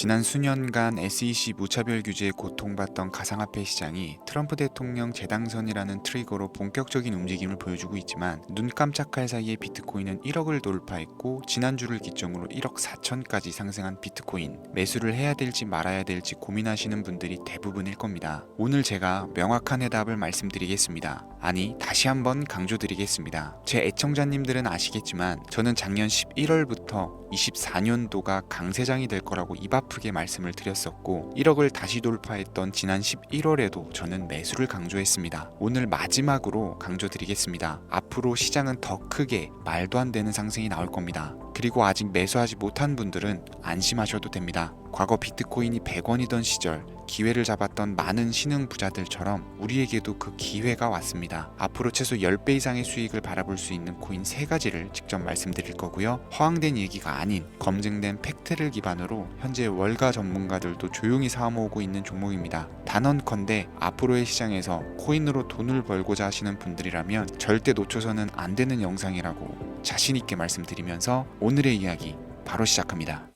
지난 수년간 SEC 무차별 규제에 고통받던 가상화폐 시장이 트럼프 대통령 재당선이라는 트리거로 본격적인 움직임을 보여주고 있지만 눈 깜짝할 사이에 비트코인은 1억을 돌파했고 지난주를 기점으로 1억 4천까지 상승한 비트코인 매수를 해야 될지 말아야 될지 고민하시는 분들이 대부분일 겁니다. 오늘 제가 명확한 해답을 말씀드리겠습니다. 아니 다시 한번 강조드리겠습니다. 제 애청자님들은 아시겠지만 저는 작년 11월부터 24년도가 강세장이 될 거라고 입 아프게 말씀을 드렸었고 1억을 다시 돌파했던 지난 11월에도 저는 매수를 강조했습니다. 오늘 마지막으로 강조드리겠습니다. 앞으로 시장은 더 크게 말도 안 되는 상승이 나올 겁니다. 그리고 아직 매수하지 못한 분들은 안심하셔도 됩니다. 과거 비트코인이 100원이던 시절 기회를 잡았던 많은 신흥 부자들처럼 우리에게도 그 기회가 왔습니다. 앞으로 최소 10배 이상의 수익을 바라볼 수 있는 코인 3가지를 직접 말씀드릴 거고요. 허황된 얘기가 아닌 검증된 팩트를 기반으로 현재 월가 전문가들도 조용히 사모으고 있는 종목입니다. 단언컨대 앞으로의 시장에서 코인으로 돈을 벌고자 하시는 분들이라면 절대 놓쳐서는 안 되는 영상이라고 자신 있게 말씀드리면서 오늘의 이야기 바로 시작합니다.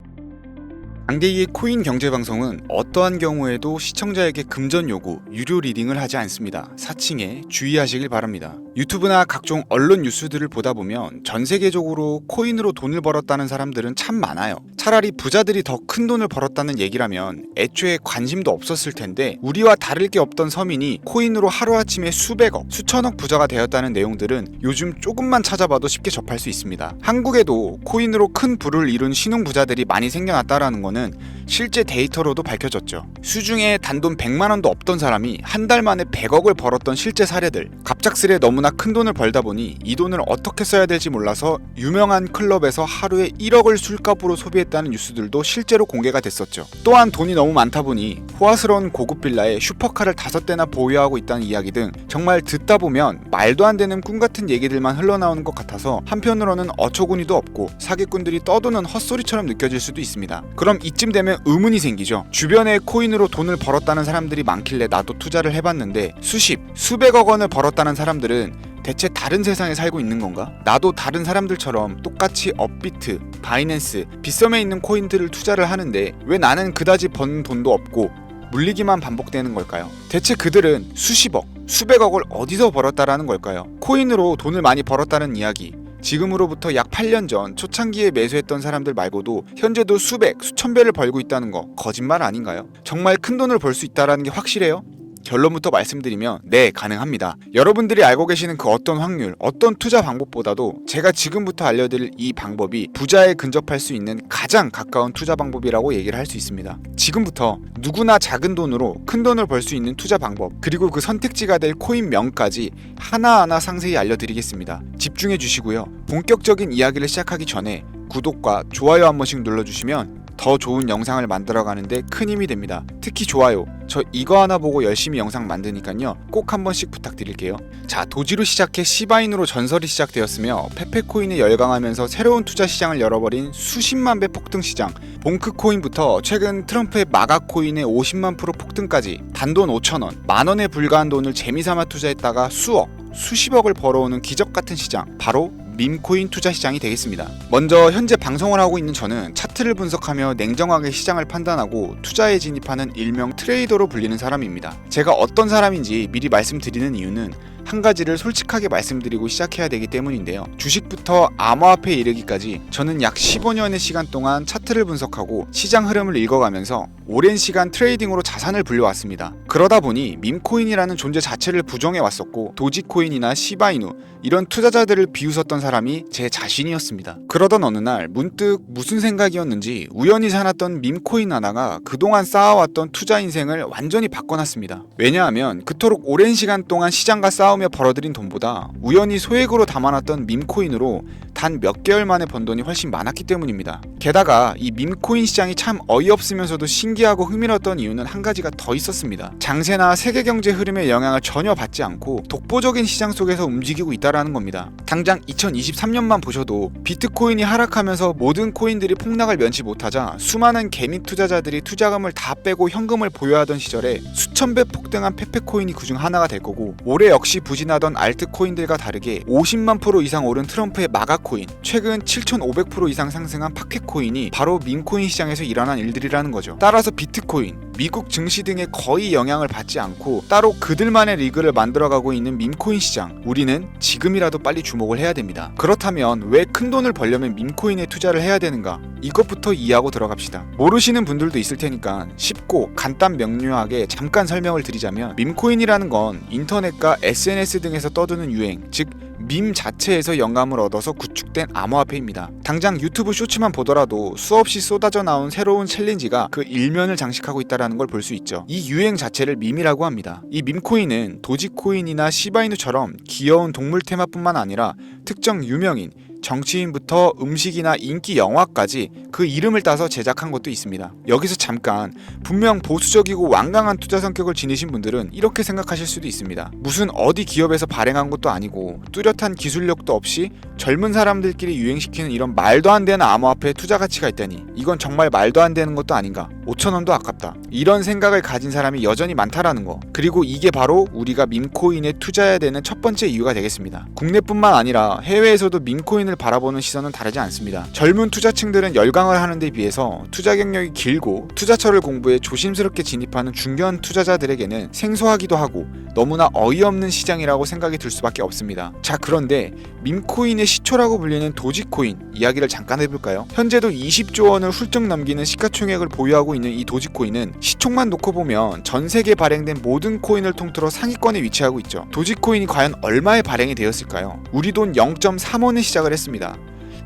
강대희의 코인 경제 방송은 어떠한 경우에도 시청자에게 금전 요구, 유료 리딩을 하지 않습니다. 사칭에 주의하시길 바랍니다. 유튜브나 각종 언론 뉴스들을 보다 보면 전 세계적으로 코인으로 돈을 벌었다는 사람들은 참 많아요. 차라리 부자들이 더 큰 돈을 벌었다는 얘기라면 애초에 관심도 없었을 텐데 우리와 다를 게 없던 서민이 코인으로 하루아침에 수백억, 수천억 부자가 되었다는 내용들은 요즘 조금만 찾아봐도 쉽게 접할 수 있습니다. 한국에도 코인으로 큰 부를 이룬 신흥 부자들이 많이 생겨났다라는 거는 실제 데이터로도 밝혀졌죠. 수중에 단돈 100만 원도 없던 사람이 한 달 만에 100억을 벌었던 실제 사례들. 갑작스레 너무나 큰 돈을 벌다 보니 이 돈을 어떻게 써야 될지 몰라서 유명한 클럽에서 하루에 1억을 술값으로 소비했다는 뉴스들도 실제로 공개가 됐었죠. 또한 돈이 너무 많다 보니 호화스러운 고급 빌라에 슈퍼카를 다섯 대나 보유하고 있다는 이야기 등 정말 듣다 보면 말도 안 되는 꿈 같은 얘기들만 흘러나오는 것 같아서 한편으로는 어처구니도 없고 사기꾼들이 떠도는 헛소리처럼 느껴질 수도 있습니다. 그럼 이쯤 되면 의문이 생기죠. 주변에 코인으로 돈을 벌었다는 사람들이 많길래 나도 투자를 해봤는데 수십, 수백억 원을 벌었다는 사람들은 대체 다른 세상에 살고 있는 건가? 나도 다른 사람들처럼 똑같이 업비트, 바이낸스, 빗썸에 있는 코인들을 투자를 하는데 왜 나는 그다지 번 돈도 없고 물리기만 반복되는 걸까요? 대체 그들은 수십억, 수백억을 어디서 벌었다라는 걸까요? 코인으로 돈을 많이 벌었다는 이야기. 지금으로부터 약 8년 전 초창기에 매수했던 사람들 말고도 현재도 수백, 수천 배를 벌고 있다는 거 거짓말 아닌가요? 정말 큰 돈을 벌 수 있다라는 게 확실해요? 결론부터 말씀드리면 네 가능합니다. 여러분들이 알고 계시는 그 어떤 확률, 어떤 투자 방법보다도 제가 지금부터 알려드릴 이 방법이 부자에 근접할 수 있는 가장 가까운 투자 방법이라고 얘기를 할 수 있습니다. 지금부터 누구나 작은 돈으로 큰 돈을 벌 수 있는 투자 방법 그리고 그 선택지가 될 코인 명까지 하나하나 상세히 알려드리겠습니다. 집중해 주시고요. 본격적인 이야기를 시작하기 전에 구독과 좋아요 한 번씩 눌러주시면 더 좋은 영상을 만들어 가는데 큰 힘이 됩니다. 특히 좋아요. 저 이거 하나 보고 열심히 영상 만드니까요. 꼭 한 번씩 부탁드릴게요. 자, 도지로 시작해 시바인으로 전설이 시작되었으며 페페코인에 열광하면서 새로운 투자 시장을 열어버린 수십만 배 폭등 시장. 봉크코인부터 최근 트럼프의 마가코인의 50만 프로 폭등까지 단돈 5천 원, 만 원에 불과한 돈을 재미삼아 투자했다가 수억, 수십억을 벌어오는 기적 같은 시장. 바로 밈코인 투자 시장이 되겠습니다. 먼저 현재 방송을 하고 있는 저는 차트를 분석하며 냉정하게 시장을 판단하고 투자에 진입하는 일명 트레이더로 불리는 사람입니다. 제가 어떤 사람인지 미리 말씀드리는 이유는 한 가지를 솔직하게 말씀드리고 시작해야 되기 때문인데요. 주식부터 암호화폐에 이르기까지 저는 약 15년의 시간 동안 차트를 분석하고 시장 흐름을 읽어가면서 오랜 시간 트레이딩으로 자산을 불려왔습니다. 그러다 보니 밈코인이라는 존재 자체를 부정해 왔었고 도지코인이나 시바이누 이런 투자자들을 비웃었던 사람이 제 자신이었습니다. 그러던 어느 날 문득 무슨 생각이었는지 우연히 사놨던 밈코인 하나가 그동안 쌓아왔던 투자 인생을 완전히 바꿔놨습니다. 왜냐하면 그토록 오랜 시간 동안 시장과 싸 우며 벌어들인 돈보다 우연히 소액으로 담아놨던 밈코인으로 단 몇 개월 만에 번 돈이 훨씬 많았기 때문입니다. 게다가 이 밈코인 시장이 참 어이없으면서도 신기하고 흥미로웠던 이유는 한 가지가 더 있었습니다. 장세나 세계 경제 흐름의 영향을 전혀 받지 않고 독보적인 시장 속에서 움직이고 있다라는 겁니다. 당장 2023년만 보셔도 비트코인이 하락하면서 모든 코인들이 폭락을 면치 못하자 수많은 개미 투자자들이 투자금을 다 빼고 현금을 보유하던 시절에 수천 배 폭등한 페페코인이 그중 하나가 될 거고 올해 역시 부진하던 알트코인들과 다르게 50만 프로 이상 오른 트럼프의 마가코인, 최근 7,500% 이상 상승한 파켓코인이 바로 밈코인 시장에서 일어난 일들이라는 거죠. 따라서 비트코인, 미국 증시 등에 거의 영향을 받지 않고 따로 그들만의 리그를 만들어가고 있는 밈코인 시장. 우리는 지금이라도 빨리 주목을 해야 됩니다. 그렇다면 왜 큰 돈을 벌려면 밈코인에 투자를 해야 되는가? 이것부터 이해하고 들어갑시다. 모르시는 분들도 있을 테니까 쉽고 간단 명료하게 잠깐 설명을 드리자면 밈코인이라는 건 인터넷과 SNS 등에서 떠드는 유행, 즉 밈 자체에서 영감을 얻어서 구축된 암호화폐입니다. 당장 유튜브 쇼츠만 보더라도 수없이 쏟아져 나온 새로운 챌린지가 그 일면을 장식하고 있다는 걸 볼 수 있죠. 이 유행 자체를 밈이라고 합니다. 이 밈코인은 도지코인이나 시바이누처럼 귀여운 동물 테마뿐만 아니라 특정 유명인, 정치인부터 음식이나 인기 영화까지 그 이름을 따서 제작한 것도 있습니다. 여기서 잠깐 분명 보수적이고 완강한 투자 성격을 지니신 분들은 이렇게 생각하실 수도 있습니다. 무슨 어디 기업에서 발행한 것도 아니고 뚜렷한 기술력도 없이 젊은 사람들끼리 유행시키는 이런 말도 안 되는 암호화폐에 투자 가치가 있다니 이건 정말 말도 안 되는 것도 아닌가 5천원도 아깝다 이런 생각을 가진 사람이 여전히 많다라는 거 그리고 이게 바로 우리가 밈코인에 투자해야 되는 첫 번째 이유가 되겠습니다 국내뿐만 아니라 해외에서도 밈코인을 바라보는 시선은 다르지 않습니다 젊은 투자층들은 열광을 하는 데 비해서 투자 경력이 길고 투자처를 공부해 조심스럽게 진입하는 중견 투자자들에게는 생소하기도 하고 너무나 어이없는 시장이라고 생각이 들 수밖에 없습니다 자 그런데 밈코인의 시초라고 불리는 도지코인 이야기를 잠깐 해볼까요? 현재도 20조 원을 훌쩍 넘기는 시가총액을 보유하고 있는 이 도지코인은 시총만 놓고 보면 전 세계 발행된 모든 코인을 통틀어 상위권에 위치하고 있죠. 도지코인이 과연 얼마에 발행이 되었을까요? 우리 돈 0.3원에 시작을 했습니다.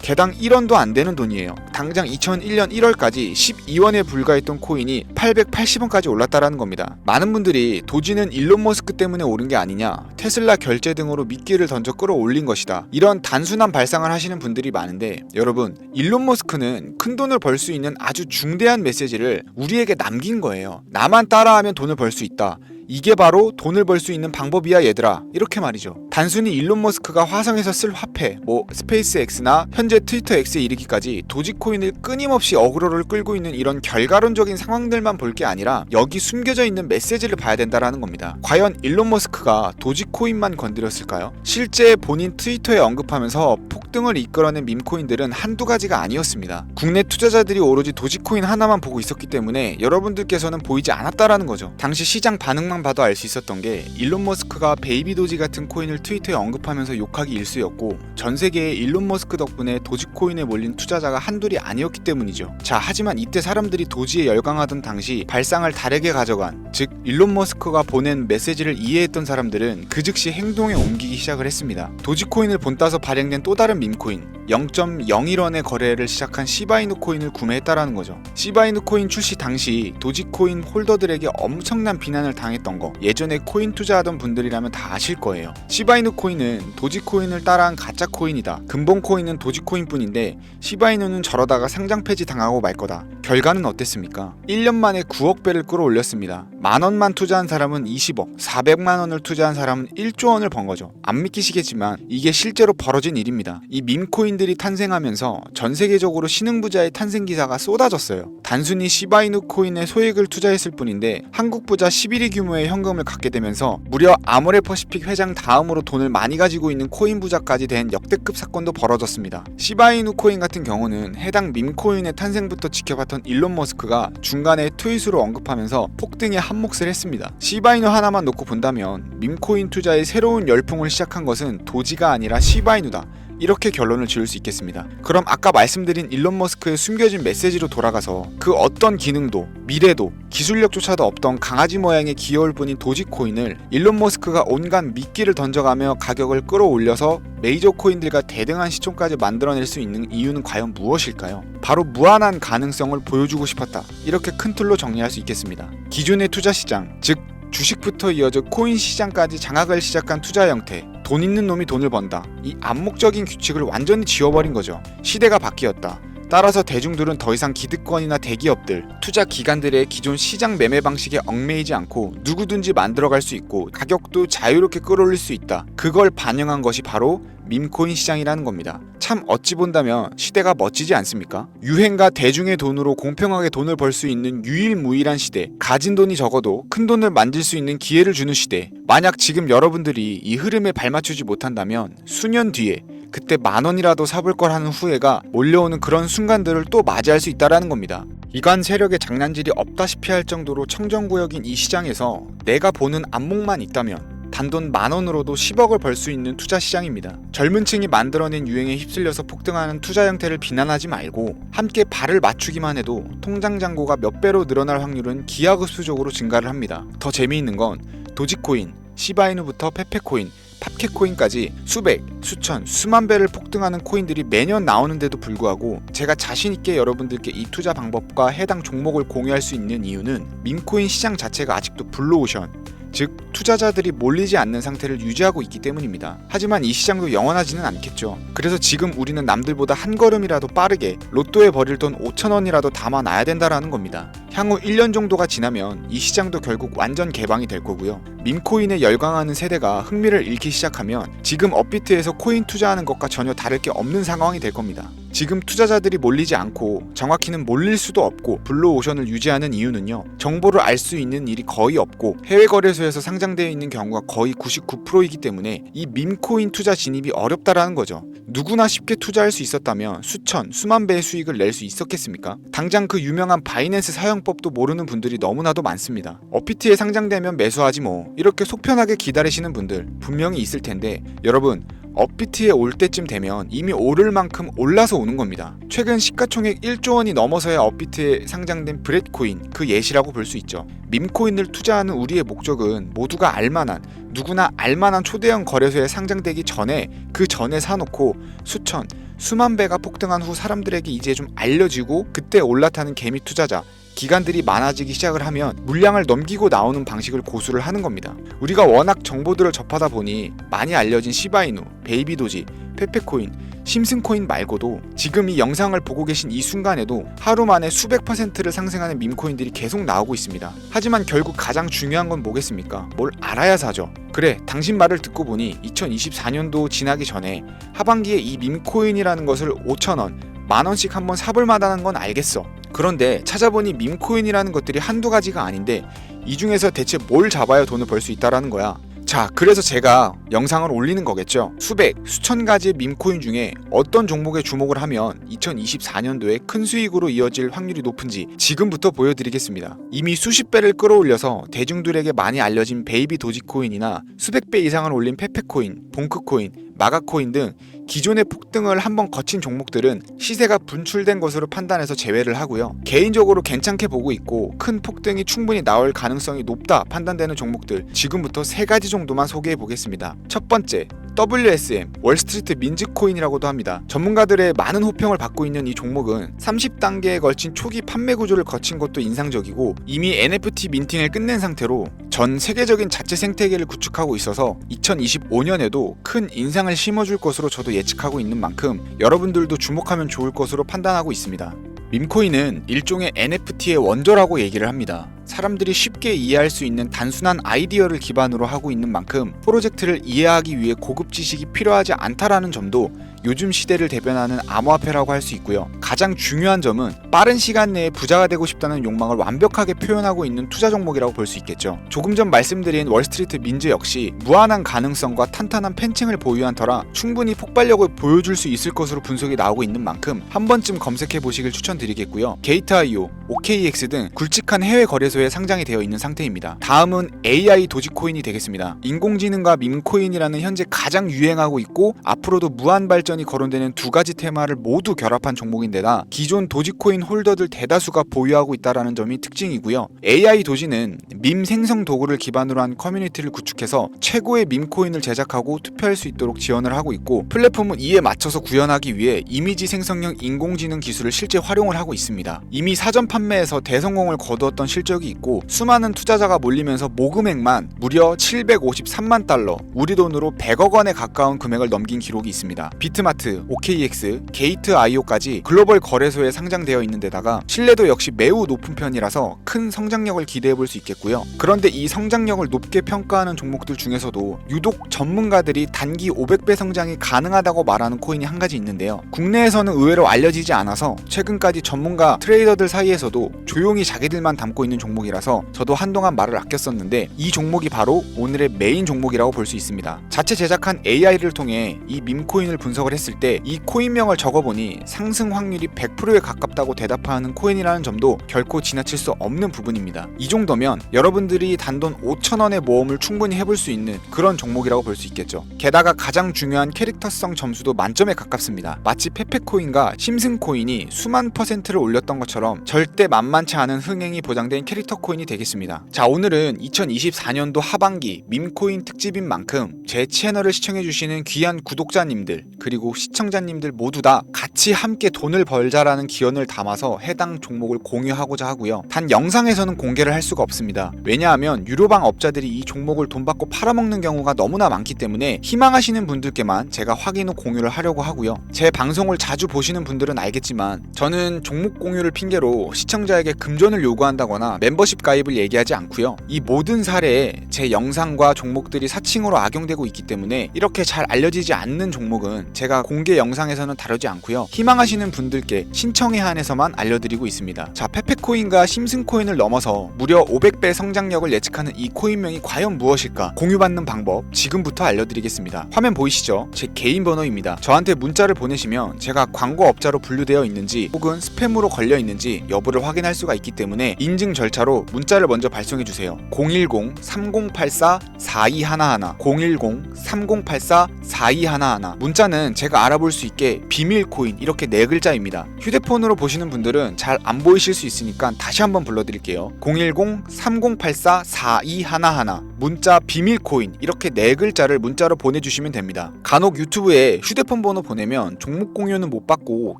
개당 1원도 안 되는 돈이에요. 당장 2001년 1월까지 12원에 불과했던 코인이 880원까지 올랐다라는 겁니다. 많은 분들이 도지는 일론 머스크 때문에 오른 게 아니냐, 테슬라 결제 등으로 미끼를 던져 끌어올린 것이다. 이런 단순한 발상을 하시는 분들이 많은데 여러분, 일론 머스크는 큰 돈을 벌 수 있는 아주 중대한 메시지를 우리에게 남긴 거예요. 나만 따라하면 돈을 벌 수 있다. 이게 바로 돈을 벌 수 있는 방법이야 얘들아. 이렇게 말이죠. 단순히 일론 머스크가 화성에서 쓸 화폐 뭐 스페이스 X나 현재 트위터 X에 이르기까지 도지코인을 끊임없이 어그로를 끌고 있는 이런 결과론적인 상황들만 볼 게 아니라 여기 숨겨져 있는 메시지를 봐야 된다라는 겁니다. 과연 일론 머스크가 도지코인만 건드렸을까요? 실제 본인 트위터에 언급하면서 폭등을 이끌어낸 밈코인들은 한두 가지가 아니었습니다. 국내 투자자들이 오로지 도지코인 하나만 보고 있었기 때문에 여러분들께서는 보이지 않았다라는 거죠. 당시 시장 반응만 봐도 알 수 있었던 게 일론 머스크가 베이비 도지 같은 코인을 트위터에 언급하면서 욕하기 일쑤였고 전 세계에 일론 머스크 덕분에 도지코인에 몰린 투자자가 한둘이 아니었기 때문이죠. 자, 하지만 이때 사람들이 도지에 열광하던 당시 발상을 다르게 가져간 즉 일론 머스크가 보낸 메시지를 이해했던 사람들은 그 즉시 행동에 옮기기 시작을 했습니다. 도지코인을 본따서 발행된 또 다른 밈코인 0.01원의 거래를 시작한 시바이누 코인을 구매했다라는 거죠. 시바이누 코인 출시 당시 도지코인 홀더들에게 엄청난 비난을 당했던 거 예전에 코인 투자하던 분들이라면 다 아실 거예요. 시바이누 코인은 도지코인을 따라한 가짜 코인이다. 근본 코인은 도지코인뿐인데 시바이누는 저러다가 상장 폐지 당하고 말 거다. 결과는 어땠습니까? 1년 만에 9억 배를 끌어올렸습니다. 만 원만 투자한 사람은 20억, 400만 원을 투자한 사람은 1조 원을 번 거죠. 안 믿기시겠지만 이게 실제로 벌어진 일입니다. 이 밈코인들이 탄생하면서 전 세계적으로 신흥부자의 탄생 기사가 쏟아졌어요. 단순히 시바이누 코인에 소액을 투자했을 뿐인데 한국 부자 11위 규모의 현금을 갖게 되면서 무려 아모레퍼시픽 회장 다음으로 돈을 많이 가지고 있는 코인 부자까지 된 역대급 사건도 벌어졌습니다. 시바이누 코인 같은 경우는 해당 밈코인의 탄생부터 지켜봤던 일론 머스크가 중간에 트윗으로 언급하면서 폭등에 한몫을 했습니다. 시바이누 하나만 놓고 본다면 밈코인 투자의 새로운 열풍을 시작한 것은 도지가 아니라 시바이누다. 이렇게 결론을 지을 수 있겠습니다. 그럼 아까 말씀드린 일론 머스크의 숨겨진 메시지로 돌아가서 그 어떤 기능도 미래도 기술력조차도 없던 강아지 모양의 귀여울 뿐인 도지코인을 일론 머스크가 온갖 미끼를 던져가며 가격을 끌어올려서 메이저 코인들과 대등한 시총까지 만들어낼 수 있는 이유는 과연 무엇일까요? 바로 무한한 가능성을 보여주고 싶었다. 이렇게 큰 틀로 정리할 수 있겠습니다. 기존의 투자 시장, 즉 주식부터 이어져 코인 시장까지 장악을 시작한 투자 형태 돈 있는 놈이 돈을 번다. 이 암묵적인 규칙을 완전히 지워버린 거죠. 시대가 바뀌었다. 따라서 대중들은 더 이상 기득권이나 대기업들, 투자 기관들의 기존 시장 매매 방식에 얽매이지 않고 누구든지 만들어갈 수 있고 가격도 자유롭게 끌어올릴 수 있다. 그걸 반영한 것이 바로 밈코인 시장이라는 겁니다. 참 어찌 본다면 시대가 멋지지 않습니까? 유행과 대중의 돈으로 공평하게 돈을 벌 수 있는 유일무이한 시대, 가진 돈이 적어도 큰 돈을 만질 수 있는 기회를 주는 시대. 만약 지금 여러분들이 이 흐름에 발맞추지 못한다면 수년 뒤에 그때 만 원이라도 사볼 걸 하는 후회가 몰려오는 그런 순간들을 또 맞이할 수 있다라는 겁니다. 이간 세력의 장난질이 없다시피 할 정도로 청정구역인 이 시장에서 내가 보는 안목만 있다면 단돈 만 원으로도 10억을 벌 수 있는 투자 시장입니다. 젊은 층이 만들어낸 유행에 휩쓸려서 폭등하는 투자 형태를 비난하지 말고 함께 발을 맞추기만 해도 통장 잔고가 몇 배로 늘어날 확률은 기하급수적으로 증가를 합니다. 더 재미있는 건 도지코인, 시바이누부터 페페코인, 팝캣코인까지 수백, 수천, 수만 배를 폭등하는 코인들이 매년 나오는데도 불구하고 제가 자신 있게 여러분들께 이 투자 방법과 해당 종목을 공유할 수 있는 이유는 밈코인 시장 자체가 아직도 블루오션 즉 투자자들이 몰리지 않는 상태를 유지하고 있기 때문입니다. 하지만 이 시장도 영원하지는 않겠죠. 그래서 지금 우리는 남들보다 한 걸음이라도 빠르게 로또에 버릴 돈 5천 원이라도 담아놔야 된다라는 겁니다. 향후 1년 정도가 지나면 이 시장도 결국 완전 개방이 될 거고요. 밈코인에 열광하는 세대가 흥미를 잃기 시작하면 지금 업비트에서 코인 투자하는 것과 전혀 다를 게 없는 상황이 될 겁니다. 지금 투자자들이 몰리지 않고 정확히는 몰릴 수도 없고 블루오션을 유지하는 이유는요. 정보를 알 수 있는 일이 거의 없고 해외 거래소에서 상장되어 있는 경우가 거의 99%이기 때문에 이 밈코인 투자 진입이 어렵다라는 거죠. 누구나 쉽게 투자할 수 있었다면 수천, 수만 배의 수익을 낼 수 있었겠습니까? 당장 그 유명한 바이낸스 사용법도 모르는 분들이 너무나도 많습니다. 어피트에 상장되면 매수하지 뭐 이렇게 속편하게 기다리시는 분들 분명히 있을 텐데 여러분 업비트에 올 때쯤 되면 이미 오를 만큼 올라서 오는 겁니다. 최근 시가총액 1조 원이 넘어서야 업비트에 상장된 브렛코인 그 예시라고 볼 수 있죠. 밈코인을 투자하는 우리의 목적은 모두가 알만한 누구나 알만한 초대형 거래소에 상장되기 전에 그 전에 사놓고 수천 수만 배가 폭등한 후 사람들에게 이제 좀 알려지고 그때 올라타는 개미 투자자 기관들이 많아지기 시작을 하면 물량을 넘기고 나오는 방식을 고수를 하는 겁니다. 우리가 워낙 정보들을 접하다 보니 많이 알려진 시바이누, 베이비도지, 페페코인, 심슨코인 말고도 지금 이 영상을 보고 계신 이 순간에도 하루 만에 수백 퍼센트를 상승하는 밈코인들이 계속 나오고 있습니다. 하지만 결국 가장 중요한 건 뭐겠습니까? 뭘 알아야 사죠. 그래, 당신 말을 듣고 보니 2024년도 지나기 전에 하반기에 이 밈코인이라는 것을 5천원, 만원씩 한번 사볼 만하다는 건 알겠어. 그런데 찾아보니 밈코인이라는 것들이 한두 가지가 아닌데 이 중에서 대체 뭘 잡아야 돈을 벌 수 있다라는 거야. 자, 그래서 제가 영상을 올리는 거겠죠. 수백, 수천 가지의 밈코인 중에 어떤 종목에 주목을 하면 2024년도에 큰 수익으로 이어질 확률이 높은지 지금부터 보여드리겠습니다. 이미 수십 배를 끌어올려서 대중들에게 많이 알려진 베이비 도지코인이나 수백 배 이상을 올린 페페코인, 봉크코인, 마가코인 등 기존의 폭등을 한번 거친 종목들은 시세가 분출된 것으로 판단해서 제외를 하고요. 개인적으로 괜찮게 보고 있고 큰 폭등이 충분히 나올 가능성이 높다 판단되는 종목들 지금부터 세 가지 정도만 소개해 보겠습니다. 첫 번째, WSM 월스트리트 민즈코인이라고도 합니다. 전문가들의 많은 호평을 받고 있는 이 종목은 30단계에 걸친 초기 판매 구조를 거친 것도 인상적이고 이미 NFT 민팅을 끝낸 상태로 전 세계적인 자체 생태계를 구축하고 있어서 2025년에도 큰 인상을 심어줄 것으로 저도 예측하고 있는 만큼 여러분들도 주목하면 좋을 것으로 판단하고 있습니다. 밈코인은 일종의 NFT의 원조라고 얘기를 합니다. 사람들이 쉽게 이해할 수 있는 단순한 아이디어를 기반으로 하고 있는 만큼 프로젝트를 이해하기 위해 고급 지식이 필요하지 않다라는 점도 요즘 시대를 대변하는 암호화폐라고 할 수 있고요. 가장 중요한 점은 빠른 시간 내에 부자가 되고 싶다는 욕망을 완벽하게 표현하고 있는 투자 종목이라고 볼 수 있겠죠. 조금 전 말씀드린 월스트리트 민즈 역시 무한한 가능성과 탄탄한 팬층을 보유한 터라 충분히 폭발력을 보여줄 수 있을 것으로 분석이 나오고 있는 만큼 한 번쯤 검색해 보시길 추천드리겠고요. 게이트.io, OKX 등 굵직한 해외 거래소에 상장이 되어 있는 상태입니다. 다음은 AI 도지코인이 되겠습니다. 인공지능과 밈코인이라는 현재 가장 유행하고 있고 앞으로도 무한 발전 이 거론되는 두 가지 테마를 모두 결합한 종목인데다 기존 도지코인 홀더들 대다수가 보유하고 있다라는 점이 특징이고요. AI 도지는 밈 생성 도구를 기반으로 한 커뮤니티를 구축해서 최고의 밈 코인을 제작하고 투표할 수 있도록 지원을 하고 있고 플랫폼은 이에 맞춰서 구현하기 위해 이미지 생성형 인공지능 기술을 실제 활용을 하고 있습니다. 이미 사전 판매에서 대성공을 거두었던 실적이 있고 수많은 투자자가 몰리면서 모금액만 무려 753만 달러, 우리 돈으로 100억 원에 가까운 금액을 넘긴 기록이 있습니다. 비트 비트마트, OKX, 게이트.io까지 글로벌 거래소에 상장되어 있는 데다가 신뢰도 역시 매우 높은 편이라서 큰 성장력을 기대해 볼 수 있겠고요. 그런데 이 성장력을 높게 평가하는 종목들 중에서도 유독 전문가들이 단기 500배 성장이 가능하다고 말하는 코인이 한 가지 있는데요. 국내에서는 의외로 알려지지 않아서 최근까지 전문가 트레이더들 사이에서도 조용히 자기들만 담고 있는 종목이라서 저도 한동안 말을 아꼈었는데 이 종목이 바로 오늘의 메인 종목이라고 볼 수 있습니다. 자체 제작한 AI를 통해 이 밈코인을 분석을 했을 때 이 코인명을 적어보니 상승 확률이 100%에 가깝다고 대답하는 코인이라는 점도 결코 지나칠 수 없는 부분입니다. 이 정도면 여러분들이 단돈 5천원의 모험을 충분히 해볼 수 있는 그런 종목이라고 볼 수 있겠죠. 게다가 가장 중요한 캐릭터성 점수도 만점에 가깝습니다. 마치 페페코인과 심슨코인이 수만 퍼센트를 올렸던 것처럼 절대 만만치 않은 흥행이 보장된 캐릭터 코인이 되겠습니다. 자 오늘은 2024년도 하반기 밈코인 특집인 만큼 제 채널을 시청해주시는 귀한 구독자님들 그리고 시청자님들 모두 다 같이 함께 돈을 벌자라는 기원을 담아서 해당 종목을 공유하고자 하고요. 단 영상에서는 공개를 할 수가 없습니다. 왜냐하면 유료방 업자들이 이 종목을 돈 받고 팔아먹는 경우가 너무나 많기 때문에 희망하시는 분들께만 제가 확인 후 공유를 하려고 하고요. 제 방송을 자주 보시는 분들은 알겠지만 저는 종목 공유를 핑계로 시청자에게 금전을 요구한다거나 멤버십 가입을 얘기하지 않고요. 이 모든 사례에 제 영상과 종목들이 사칭으로 악용되고 있기 때문에 이렇게 잘 알려지지 않는 종목은 제가 공개 영상에서는 다루지 않고요. 희망하시는 분들께 신청에 한해서만 알려드리고 있습니다. 자, 페페코인과 심슨코인을 넘어서 무려 500배 성장력을 예측하는 이 코인명이 과연 무엇일까? 공유받는 방법 지금부터 알려드리겠습니다. 화면 보이시죠? 제 개인 번호입니다. 저한테 문자를 보내시면 제가 광고 업자로 분류되어 있는지 혹은 스팸으로 걸려 있는지 여부를 확인할 수가 있기 때문에 인증 절차로 문자를 먼저 발송해 주세요. 010-3084-4211 010-3084-4211 문자는 제가 알아볼 수 있게 비밀 코인 이렇게 네 글자입니다. 휴대폰으로 보시는 분들은 잘 안 보이실 수 있으니까 다시 한번 불러드릴게요. 010-3084-4211 문자 비밀 코인 이렇게 네 글자를 문자로 보내주시면 됩니다. 간혹 유튜브에 휴대폰 번호 보내면 종목 공유는 못 받고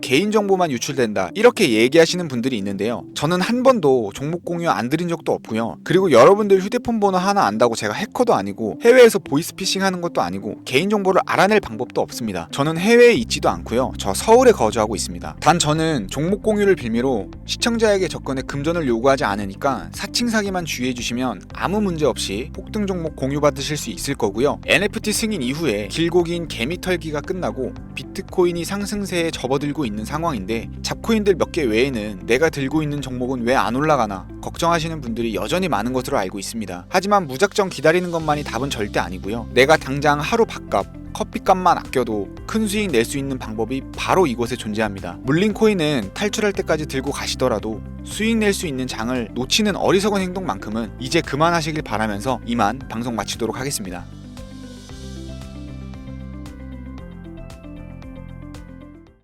개인 정보만 유출된다 이렇게 얘기하시는 분들이 있는데요. 저는 한 번도 종목 공유 안 드린 적도 없고요. 그리고 여러분들 휴대폰 번호 하나 안다고 제가 해커도 아니고 해외에서 보이스피싱 하는 것도 아니고 개인 정보를 알아낼 방법도 없습니다. 저는 해외에 있지도 않고요. 저 서울에 거주하고 있습니다. 단 저는 종목 공유를 빌미로 시청자에게 접근에 금전을 요구하지 않으니까 사칭 사기만 주의해 주시면 아무 문제 없이 폭등 종목 공유 받으실 수 있을 거고요. NFT 승인 이후에 길고 긴 개미 털기가 끝나고 비트코인이 상승세에 접어들고 있는 상황인데 잡코인들 몇 개 외에는 내가 들고 있는 종목은 왜 안 올라가나 걱정하시는 분들이 여전히 많은 것으로 알고 있습니다. 하지만 무작정 기다리는 것만이 답은 절대 아니고요. 내가 당장 하루 밥값 커피값만 아껴도 큰 수익 낼 수 있는 방법이 바로 이곳에 존재합니다. 물린 코인은 탈출할 때까지 들고 가시더라도 수익 낼 수 있는 장을 놓치는 어리석은 행동만큼은 이제 그만하시길 바라면서 이만 방송 마치도록 하겠습니다.